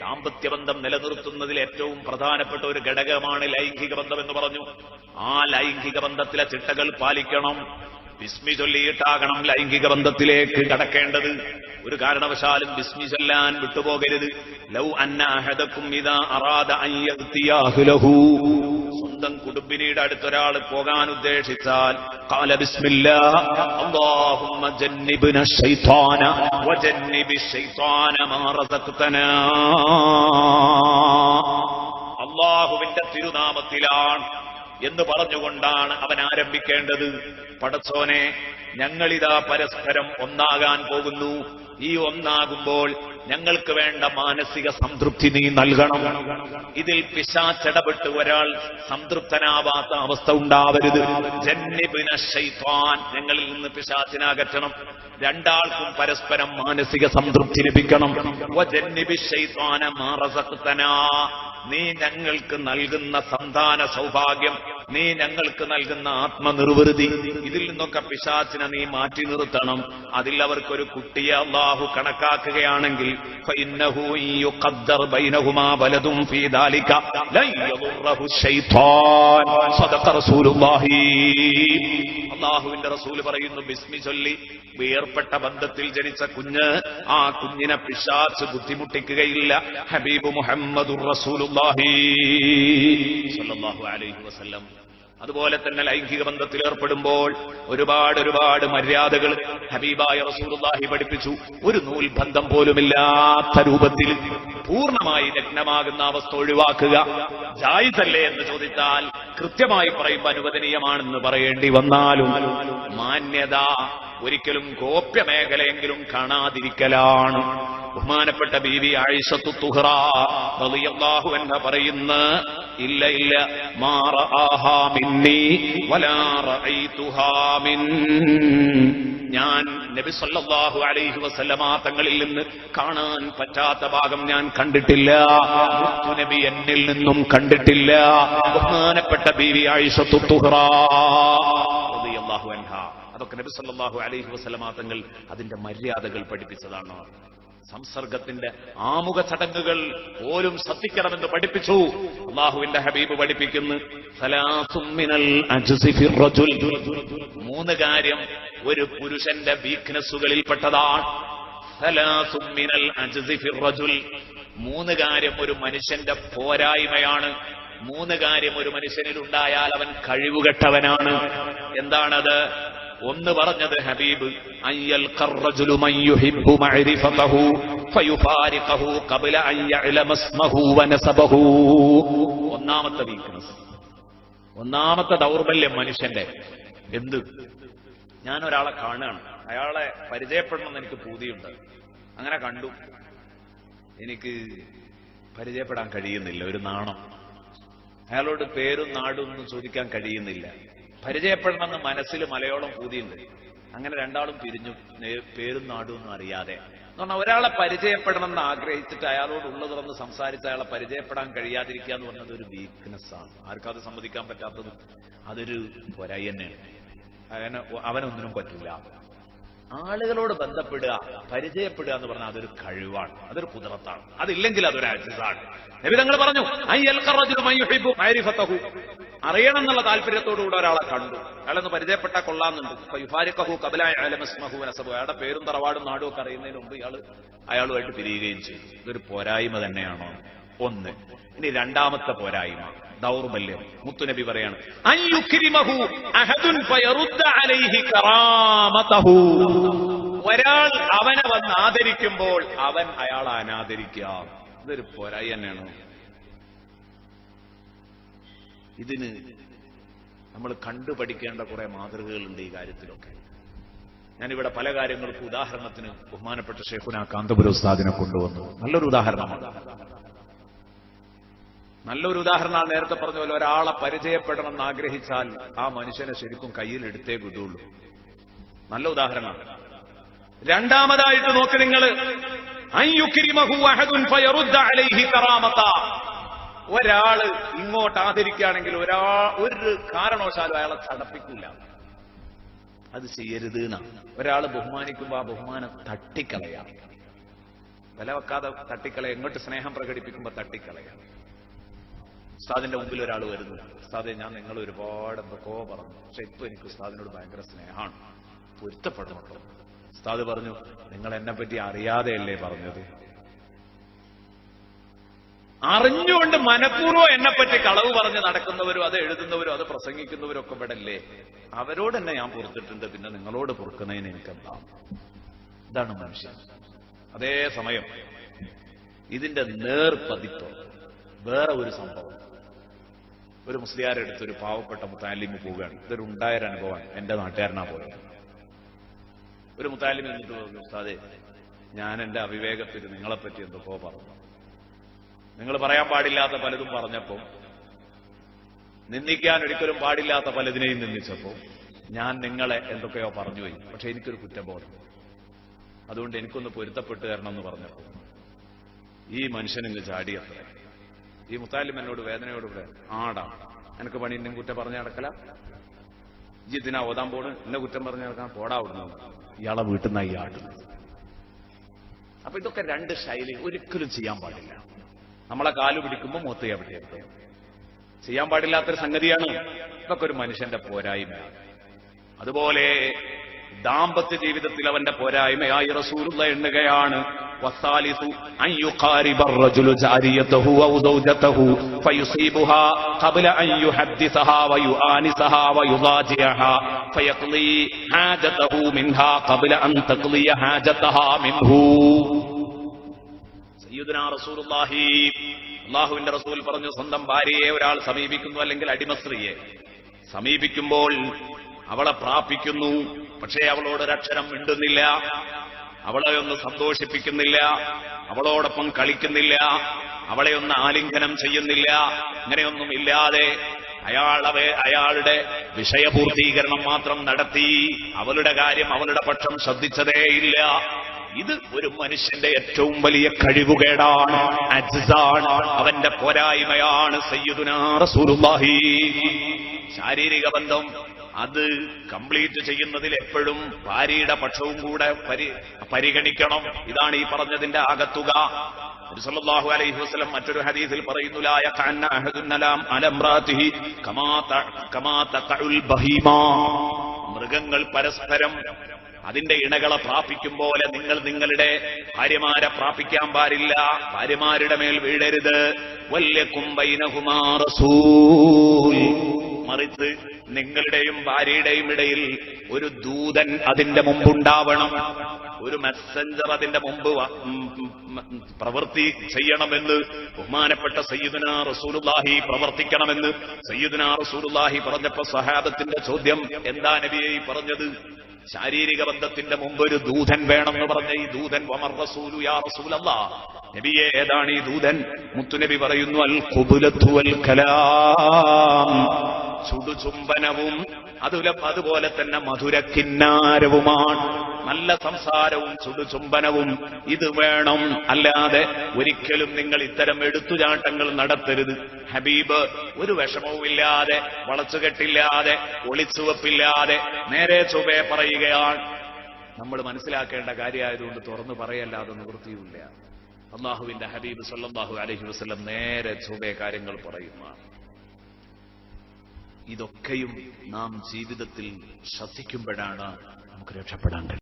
ദാമ്പത്യബന്ധം നിലനിർത്തുന്നതിൽ ഏറ്റവും പ്രധാനപ്പെട്ട ഒരു ഘടകമാണ് ലൈംഗിക ബന്ധം എന്ന് പറഞ്ഞു. ആ ലൈംഗിക ബന്ധത്തിലെ ചിട്ടകൾ പാലിക്കണം. ബിസ്മി ചൊല്ലിയിട്ടാകണം ലൈംഗിക ബന്ധത്തിലേക്ക് കടക്കേണ്ടത്. ഒരു കാരണവശാലും ബിസ്മി ചൊല്ലാൻ വിട്ടുപോകരുത്. ലൗ അന്ന ഇതാ അറാദ അഹ്ലഹു സ്വന്തം കുടുംബിനിയുടെ അടുത്തൊരാൾ പോകാൻ ഉദ്ദേശിച്ചാൽ قال بسم الله اللهم جنبنا الشيطان وجنب الشيطان ما رزقتنا അള്ളാഹുവിന്റെ തിരുനാമത്തിലാണ് എന്ന് പറഞ്ഞുകൊണ്ടാണ് അവൻ ആരംഭിക്കേണ്ടത് പടച്ചോനെ ഞങ്ങളിതാ പരസ്പരം ഒന്നാകാൻ പോകുന്നു ഈ ഒന്നാകുമ്പോൾ ഞങ്ങൾക്ക് വേണ്ട മാനസിക സംതൃപ്തി നീ നൽകണം. ഇതിൽ പിശാച്ചടപെട്ട് ഒരാൾ സംതൃപ്തനാവാത്ത അവസ്ഥ ഉണ്ടാവരുത്. ജന്നിബിന ശൈത്വാൻ ഞങ്ങളിൽ നിന്ന് പിശാച്ചിനകറ്റണം രണ്ടാൾക്കും പരസ്പരം മാനസിക സംതൃപ്തി ലഭിക്കണം. നീ ഞങ്ങൾക്ക് നൽകുന്ന സന്താന സൗഭാഗ്യം നീ ഞങ്ങൾക്ക് നൽകുന്ന ആത്മനിർവൃതി. ഇതിൽ നിന്നൊക്കെ പിശാച്ചിനെ നീ മാറ്റി നിർത്തണം. അതിൽ അവർക്കൊരു കുട്ടിയെ അള്ളാഹു കണക്കാക്കുകയാണെങ്കിൽ അള്ളാഹുവിന്റെ റസൂൽ പറയുന്നു ബിസ്മി ചൊല്ലി. വേർപ്പെട്ട ബന്ധത്തിൽ ജനിച്ച കുഞ്ഞ് ആ കുഞ്ഞിനെ പിശാച്ച് ബുദ്ധിമുട്ടിക്കുകയില്ല. ഹബീബ് മുഹമ്മദ് റസൂലുല്ലാഹി അലൈഹി വസല്ലം. അതുപോലെ തന്നെ ലൈംഗിക ബന്ധത്തിൽ ഏർപ്പെടുമ്പോൾ ഒരുപാട് ഒരുപാട് മര്യാദകൾ ഹബീബായ റസൂലുള്ളാഹി പഠിപ്പിച്ചു. ഒരു നൂൽ ബന്ധം പോലുമില്ലാത്ത രൂപത്തിൽ പൂർണമായി ലഗ്നമാകുന്ന അവസ്ഥ ഒഴിവാക്കുക. ജായിസല്ലേ എന്ന് ചോദിച്ചാൽ കൃത്യമായി പറയുമ്പോൾ അനുവദനീയമാണെന്ന് പറയേണ്ടി വന്നാലും മാന്യത ഒരിക്കലും ഗോപ്യ മേഖലയെങ്കിലും കാണാതിരിക്കലാണ്. ബഹുമാനപ്പെട്ട ബീവി ആയിഷത്തു തുഹ്റാഹു അൻഹ പറയുന്ന ഇല്ല ഇല്ല. ഞാൻ നബി സല്ലാഹു അലൈഹി വസല്ലമ തങ്ങളിൽ നിന്ന് കാണാൻ പറ്റാത്ത ഭാഗം ഞാൻ കണ്ടിട്ടില്ല. നബി എന്നിൽ നിന്നും കണ്ടിട്ടില്ല. ബഹുമാനപ്പെട്ട ബീവി ആയിഷ തുഹ്റ അതൊക്കെ നബി സല്ലല്ലാഹു അലൈഹി വസല്ലമ തങ്ങൾ അതിന്റെ മര്യാദകൾ പഠിപ്പിച്ചതാണ്? സംസർഗത്തിന്റെ ആമുഖ ചടങ്ങുകൾ പോലും ശ്രദ്ധിക്കണമെന്ന് പഠിപ്പിച്ചു. അള്ളാഹുവിന്റെ ഹബീബ് പഠിപ്പിക്കുന്നു. മൂന്ന് കാര്യം ഒരു പുരുഷന്റെ വീക്ക്നെസ്സുകളിൽ പെട്ടതാണ്. മൂന്ന് കാര്യം ഒരു മനുഷ്യന്റെ പോരായ്മയാണ്. മൂന്ന് കാര്യം ഒരു മനുഷ്യനിൽ ഉണ്ടായാൽ അവൻ കഴിവുകെട്ടവനാണ്. എന്താണത്? ഒന്ന് പറഞ്ഞത് ഹബീബ് അയ്യൽ ഒന്നാമത്തെ വീക്ക്നസ് ഒന്നാമത്തെ ദൗർബല്യം മനുഷ്യന്റെ. എന്ത്? ഞാൻ ഒരാളെ കാണുകയാണ്. അയാളെ പരിചയപ്പെടണമെന്ന് എനിക്ക് പൂതിയുണ്ട്. അങ്ങനെ കണ്ടു. എനിക്ക് പരിചയപ്പെടാൻ കഴിയുന്നില്ല. ഒരു നാണം. അയാളോട് പേരും നാടും ഒന്നും ചോദിക്കാൻ കഴിയുന്നില്ല. പരിചയപ്പെടണമെന്ന് മനസ്സിൽ മലയോളം പൂതിയുണ്ട് അങ്ങനെ രണ്ടാളും പിരിഞ്ഞു. പേരും നാടും ഒന്നും അറിയാതെ. എന്ന് പറഞ്ഞാൽ ഒരാളെ പരിചയപ്പെടണം എന്ന് ആഗ്രഹിച്ചിട്ട് അയാളോട് ഉള്ളത് തുറന്ന് സംസാരിച്ച് അയാളെ പരിചയപ്പെടാൻ കഴിയാതിരിക്കുക എന്ന് പറഞ്ഞത് ഒരു വീക്ക്നെസ് ആണ്. ആർക്കും അത് സമ്മതിക്കാൻ പറ്റാത്തത് അതൊരു പൊരായി തന്നെയാണ്. അവന് അവനൊന്നിനും പറ്റില്ല. ആളുകളോട് ബന്ധപ്പെടുക പരിചയപ്പെടുക എന്ന് പറഞ്ഞാൽ അതൊരു കഴിവാണ്. അതൊരു കുതിരത്താണ്. അതില്ലെങ്കിൽ അതൊരു അജിസാണ്. നബി തങ്ങൾ പറഞ്ഞു "അയ്യൽ ഖറജുലു മൻ അറിയണം എന്നുള്ള താല്പര്യത്തോടുകൂടെ ഒരാളെ കണ്ടു. അയാളൊന്ന് പരിചയപ്പെട്ട കൊള്ളാന്നുണ്ട് യുഹാരിക്കഹു ഖബ്ല അലമസ്മഹു വനസബഹു. അയാളുടെ പേരും തറവാടും നാടും ഒക്കെ അറിയുന്നതിന് മുമ്പ് ഇയാൾ അയാളുമായിട്ട് പിരിയുകയും ചെയ്തു. ഇതൊരു പോരായ്മ തന്നെയാണോ? ഒന്ന്. ഇനി രണ്ടാമത്തെ പോരായ്മ. ദൗർബല്യം. മുത്തുനബി പറയാണ്. ഒരാൾ അവനെ വന്ന് ആദരിക്കുമ്പോൾ അവൻ അയാളെ അനാദരിക്കുക. ഇതൊരു പോരായി തന്നെയാണോ? ഇതിന് നമ്മൾ കണ്ടുപഠിക്കേണ്ട കുറെ മാതൃകകളുണ്ട് ഈ കാര്യത്തിലൊക്കെ. ഞാനിവിടെ പല കാര്യങ്ങൾക്കും ഉദാഹരണത്തിന് ബഹുമാനപ്പെട്ട ഷെയ്ഖുന കാന്തപുര ഉസ്താദിനെ കൊണ്ടുവന്നു. നല്ലൊരു ഉദാഹരണമാണ്. നല്ലൊരു ഉദാഹരണമാണ് നേരത്തെ പറഞ്ഞ പോലെ ഒരാളെ പരിചയപ്പെടണം എന്ന് ആഗ്രഹിച്ചാൽ ആ മനുഷ്യനെ ശരിക്കും കയ്യിലെടുത്തേ വിടുള്ളൂ നല്ല ഉദാഹരണമാണ്. രണ്ടാമതായിട്ട് നോക്ക് നിങ്ങൾ ഒരാൾ ഇങ്ങോട്ട് ആദരിക്കുകയാണെങ്കിൽ ഒരാ ഒരു കാരണവശാലും അയാളെ ചടപ്പിക്കില്ല അത് ചെയ്യരുത് എന്നാണ് ഒരാൾ ബഹുമാനിക്കുമ്പോ ആ ബഹുമാനം തട്ടിക്കളയാം. വില വെക്കാതെ തട്ടിക്കളയ. എങ്ങോട്ട് സ്നേഹം പ്രകടിപ്പിക്കുമ്പോ തട്ടിക്കളയാം. ഉസ്താദിന്റെ മുമ്പിൽ ഒരാൾ വരുന്നു. ഉസ്താദെ ഞാൻ നിങ്ങൾ ഒരുപാട് എന്തൊക്കെയോ പറഞ്ഞു. പക്ഷെ ഇപ്പൊ എനിക്ക് ഉസ്താദിനോട് ഭയങ്കര സ്നേഹമാണ്. പൊരുത്തപ്പെടുന്നുണ്ടോ ഉസ്താദ് പറഞ്ഞു നിങ്ങൾ എന്നെ പറ്റി അറിയാതെയല്ലേ പറഞ്ഞത്? അറിഞ്ഞുകൊണ്ട് മനഃപൂർവം എന്നെ പറ്റി കളവ് പറഞ്ഞ് നടക്കുന്നവരും അത് എഴുതുന്നവരും അത് പ്രസംഗിക്കുന്നവരും ഒക്കെ ഇവിടല്ലേ? അവരോട് തന്നെ ഞാൻ പുറത്തിട്ടുണ്ട് പിന്നെ നിങ്ങളോട് പൊറുക്കുന്നതിന് എനിക്കെന്താ? ഇതാണ് മനുഷ്യൻ. അതേ സമയം ഇതിന്റെ നേർപതിപ്പ് വേറെ ഒരു സംഭവം. ഒരു മുസ്ലിയാരെടുത്ത് ഒരു പാവപ്പെട്ട മുത്താലിമ് പോവുകയാണ്. ഇതൊരു ഉണ്ടായൊരു അനുഭവമാണ്. എന്റെ നാട്ടുകാരനാ പോയത്. ഒരു മുത്താലിമ് എന്നിട്ട് പറഞ്ഞു ഉസ്താദേ ഞാൻ എന്റെ അവിവേകത്തിൽ നിങ്ങളെപ്പറ്റി എന്തൊക്കെ പറഞ്ഞു. നിങ്ങൾ പറയാൻ പാടില്ലാത്ത പലതും പറഞ്ഞപ്പോ നിന്ദിക്കാൻ ഒരിക്കലും പാടില്ലാത്ത പലതിനെയും നിന്ദിച്ചപ്പോ ഞാൻ നിങ്ങളെ എന്തൊക്കെയോ പറഞ്ഞുപോയി പക്ഷെ എനിക്കൊരു കുറ്റബോധം. അതുകൊണ്ട് എനിക്കൊന്ന് പൊരുത്തപ്പെട്ട് തരണം എന്ന് പറഞ്ഞപ്പോ ഈ മനുഷ്യനിങ്ങ് ചാടിയത്ര ഈ മുത്താലിം എന്നോട് വേദനയോട് പറയാം ആടാ എനിക്ക് പണി എന്നെ കുറ്റം പറഞ്ഞു നടക്കല. ജിത്തിനാ ഓതാൻ പോണ്? എന്നെ കുറ്റം പറഞ്ഞു നടക്കാൻ പോടാ അവിടുന്ന്. ഇയാളെ വീട്ടിൽ നിന്ന് ഈ ആട്ടുന്നത് അപ്പൊ ഇതൊക്കെ രണ്ട് ശൈലി ഒരിക്കലും ചെയ്യാൻ പാടില്ല. നമ്മളെ കാല് പിടിക്കുമ്പോൾ മൂത്ത് എവിടെ ചെയ്യാൻ പാടില്ലാത്തൊരു സംഗതിയാണ് ഇതൊക്കെ ഒരു മനുഷ്യന്റെ പോരായ്മയാണ് അതുപോലെ ദാമ്പത്യ ജീവിതത്തിൽ അവന്റെ പോരായ്മയായി റസൂലുള്ള എണ്ണുകയാണ് والثالث أن يقارب الرجل جاريته أو زوجته فيصيبها قبل أن يحدثها ويؤانسها ويضاجعها فيقضي حاجته منها قبل أن تقضي حاجتها منه സയ്യിദുനാ റസൂലുള്ളാഹി. അള്ളാഹുവിന്റെ റസൂൽ പറഞ്ഞു സ്വന്തം ഭാര്യയെ ഒരാൾ സമീപിക്കുന്നു അല്ലെങ്കിൽ അടിമസ്ത്രീയെ. സമീപിക്കുമ്പോൾ അവളെ പ്രാപിക്കുന്നു പക്ഷേ അവളോട് ഒരക്ഷരം മിണ്ടുന്നില്ല. അവളെ ഒന്ന് സന്തോഷിപ്പിക്കുന്നില്ല അവളോടൊപ്പം കളിക്കുന്നില്ല അവളെ ഒന്ന് ആലിംഗനം ചെയ്യുന്നില്ല അങ്ങനെയൊന്നും ഇല്ലാതെ അയാൾ അവ അയാളുടെ വിഷയപൂർത്തീകരണം മാത്രം നടത്തി അവളുടെ കാര്യം അവളുടെ പക്ഷം ശ്രദ്ധിച്ചതേയില്ല. ഇത് ഒരു മനുഷ്യന്റെ ഏറ്റവും വലിയ കഴിവുകേടാണ് അജിസാണ് അവന്റെ പോരായ്മയാണ് സയ്യിദുനാ റസൂലുള്ളാഹി. ശാരീരിക ബന്ധം അത് കംപ്ലീറ്റ് ചെയ്യുന്നതിൽ എപ്പോഴും ഭാര്യയുടെ പക്ഷവും കൂടെ പരിഗണിക്കണം. ഇതാണ് ഈ പറഞ്ഞതിന്റെ ആകത്തുക. ാഹു അലൈഹി വസല്ലം മറ്റൊരു ഹദീസിൽ പറയുന്നു കമാ മൃഗങ്ങൾ പരസ്പരം അതിന്റെ ഇണകളെ പ്രാപിക്കും പോലെ നിങ്ങൾ നിങ്ങളുടെ ഭാര്യമാരെ പ്രാപിക്കാൻ പാടില്ല. ഭാര്യമാരുടെ മേൽ വീഴരുത്. വല്യ ബൈനഹുമാ റസൂൽ. മറിച്ച് നിങ്ങളുടെയും ഭാര്യയുടെയും ഇടയിൽ ഒരു ദൂതൻ അതിന്റെ മുമ്പുണ്ടാവണം. ഒരു മെസ്സഞ്ചർ അതിന്റെ മുമ്പ് പ്രവൃത്തി ചെയ്യണമെന്ന് ബഹുമാനപ്പെട്ട സയ്യിദുന റസൂലുല്ലാഹി പ്രവർത്തിക്കണമെന്ന് സയ്യിദുന റസൂലുല്ലാഹി പറഞ്ഞപ്പോ സഹാബത്തിന്റെ ചോദ്യം എന്താ നബിയെ ഈ പറഞ്ഞത്? ശാരീരിക ബന്ധത്തിന്റെ മുമ്പ് ഒരു ദൂതൻ വേണമെന്ന് പറഞ്ഞ ഈ ദൂതൻ വമർ റസൂലു യാ റസൂലല്ലാ. നബിയെ ഏതാണ് ഈ ദൂതൻ? മുത്തുനബി പറയുന്നു അൽ ഖുബുലത്തു വൽ കലാം. ചുടുചുംബനവും അതുപോലെ തന്നെ മധുരക്കിന്നാരവുമാണ് നല്ല സംസാരവും ചുടുചുംബനവും ഇത് വേണം. അല്ലാതെ ഒരിക്കലും നിങ്ങൾ ഇത്തരം എടുത്തുചാട്ടങ്ങൾ നടത്തരുത്. ഹബീബ് ഒരു വിഷമവുമില്ലാതെ വളച്ചുകെട്ടില്ലാതെ ഒളിച്ചുവപ്പില്ലാതെ നേരെ ചൊവ്വേ പറയുകയാണ്. നമ്മൾ മനസ്സിലാക്കേണ്ട കാര്യമായതുകൊണ്ട് തുറന്നു പറയല്ലാതെ നിവൃത്തിയുമില്ല. അള്ളാഹുവിന്റെ ഹബീബ് സല്ലാഹു അലഹി വസ്ലം നേരെ ചൊവ്വേ കാര്യങ്ങൾ പറയുന്നതാണ്. ഇതൊക്കെയും നാം ജീവിതത്തിൽ ശ്രദ്ധിക്കുമ്പോഴാണ് നമുക്ക് രക്ഷപ്പെടാൻ